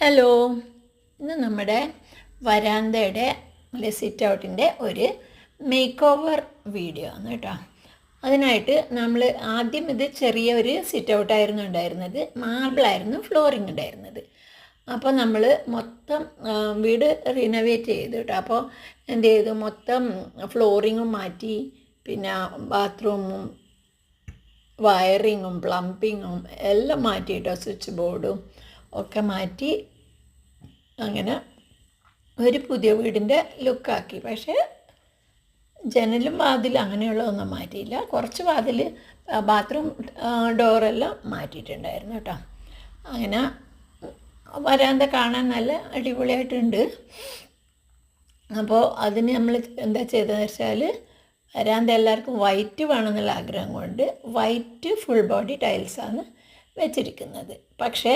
Hello ഇന്ന് നമ്മുടെ വരാന്തയുടെ അല്ലെ സിറ്റ് ഔട്ടിന്റെ ഒരു മേക്ക് ഓവർ വീഡിയോ ആണ് കേട്ടോ. അതിനായിട്ട് നമ്മൾ ആദ്യം ഇത് ചെറിയൊരു സിറ്റ് ഔട്ടായിരുന്നു ഉണ്ടായിരുന്നത്. മാർബിളായിരുന്നു ഫ്ലോറിങ് ഉണ്ടായിരുന്നത്. അപ്പോൾ നമ്മൾ മൊത്തം വീട് റിനോവേറ്റ് ചെയ്തു കേട്ടോ. അപ്പോൾ എന്ത് ചെയ്തു? മൊത്തം ഫ്ലോറിങ്ങും മാറ്റി പിന്നെ ബാത്റൂമും വയറിങ്ങും പ്ലംബിങ്ങും എല്ലാം മാറ്റി കേട്ടോ സ്വിച്ച് ബോർഡും ഒക്കെ മാറ്റി അങ്ങനെ ഒരു പുതിയ വീടിന്റെ ലുക്കാക്കി. പക്ഷേ ജനലും വാതിലും അങ്ങനെയുള്ളതൊന്നും മാറ്റിയില്ല. കുറച്ച് വാതിൽ ബാത്റൂം ഡോറെല്ലാം മാറ്റിയിട്ടുണ്ടായിരുന്നു കേട്ടോ. അങ്ങനെ വരാന്ത കാണാൻ നല്ല അടിപൊളിയായിട്ടുണ്ട്. അപ്പോൾ അതിന് നമ്മൾ എന്താ ചെയ്തതെന്ന് വെച്ചാൽ വരാന്ത എല്ലാവർക്കും വൈറ്റ് വേണമെന്നുള്ള ആഗ്രഹം കൊണ്ട് വൈറ്റ് ഫുൾ ബോഡി ടൈൽസാണ് വെച്ചിരിക്കുന്നത്. പക്ഷേ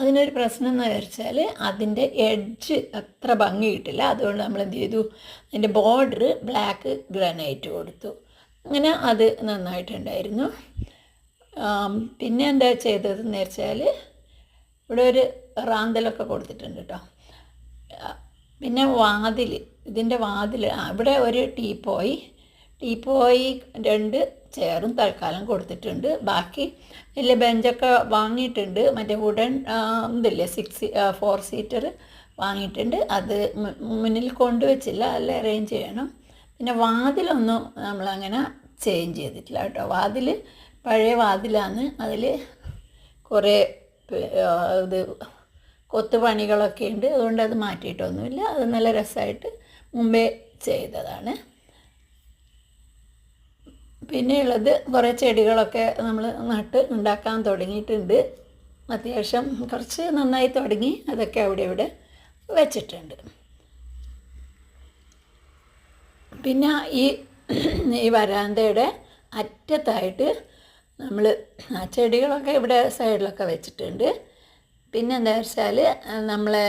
അതിനൊരു പ്രശ്നം എന്ന് വെച്ചാൽ അതിന്റെ എഡ്ജ് അത്ര ഭംഗി കിട്ടില്ല. അതുകൊണ്ട് നമ്മൾ എന്ത് ചെയ്തു? അതിന്റെ ബോർഡർ ബ്ലാക്ക് ഗ്രാനൈറ്റ് കൊടുത്തു. അങ്ങനെ അത് നന്നായിട്ടുണ്ടായിരുന്നു. പിന്നെ എന്താ ചെയ്തതെന്ന് വെച്ചാൽ ഇവിടെ ഒരു റാന്തലൊക്കെ കൊടുത്തിട്ടുണ്ട് കേട്ടോ. പിന്നെ വാതിൽ ഇതിന്റെ വാതിൽ ഇവിടെ ഒരു ടീപ്പോയി. ടീപ്പോയി രണ്ട് ചെയറും തൽക്കാലം കൊടുത്തിട്ടുണ്ട്. ബാക്കി വലിയ ബെഞ്ചൊക്കെ വാങ്ങിയിട്ടുണ്ട്. മറ്റേ വുഡൻ ഇതില്ലേ സിക്സ് ഫോർ സീറ്റർ വാങ്ങിയിട്ടുണ്ട്. അത് മുന്നിൽ കൊണ്ടുവച്ചില്ല. അല്ല അറേഞ്ച് ചെയ്യണം. പിന്നെ വാതിലൊന്നും നമ്മളങ്ങനെ ചേഞ്ച് ചെയ്തിട്ടില്ല കേട്ടോ. വാതിൽ പഴയ വാതിലാണ്. അതിൽ കുറേ ഇത് കൊത്തുപണികളൊക്കെ ഉണ്ട്. അതുകൊണ്ട് അത് മാറ്റിയിട്ടൊന്നുമില്ല. അത് നല്ല രസമായിട്ട് മുമ്പേ ചെയ്തതാണ്. പിന്നെയുള്ളത് കുറേ ചെടികളൊക്കെ നമ്മൾ നട്ട് ഉണ്ടാക്കാൻ തുടങ്ങിയിട്ടുണ്ട്. അത്യാവശ്യം കുറച്ച് നന്നായി തുടങ്ങി അതൊക്കെ അവിടെ ഇവിടെ വെച്ചിട്ടുണ്ട്. പിന്നെ ഈ ഈ വരാന്തയുടെ അറ്റത്തായിട്ട് നമ്മൾ ആ ചെടികളൊക്കെ ഇവിടെ സൈഡിലൊക്കെ വെച്ചിട്ടുണ്ട്. പിന്നെ എന്താ വെച്ചാൽ നമ്മളെ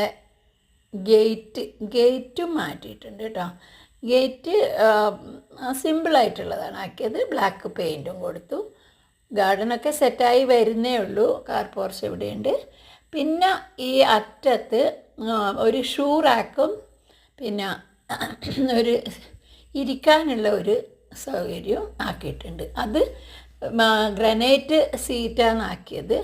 ഗേറ്റ് ഗേറ്റും മാറ്റിയിട്ടുണ്ട് കേട്ടോ. ഗേറ്റ് സിമ്പിളായിട്ടുള്ളതാണ്. ആക്കിയത് ബ്ലാക്ക് പെയിന്റും കൊടുത്തു. ഗാർഡനൊക്കെ സെറ്റായി വരുന്നേ ഉള്ളൂ. കാർ പോർച്ച് ഇവിടെയുണ്ട്. പിന്നെ ഈ അറ്റത്ത് ഒരു ഷൂ റാക്കും പിന്നെ ഒരു ഇരിക്കാനുള്ള ഒരു സൗകര്യവും ആക്കിയിട്ടുണ്ട്. അത് ഗ്രനൈറ്റ് സീറ്റാണ് ആക്കിയത്.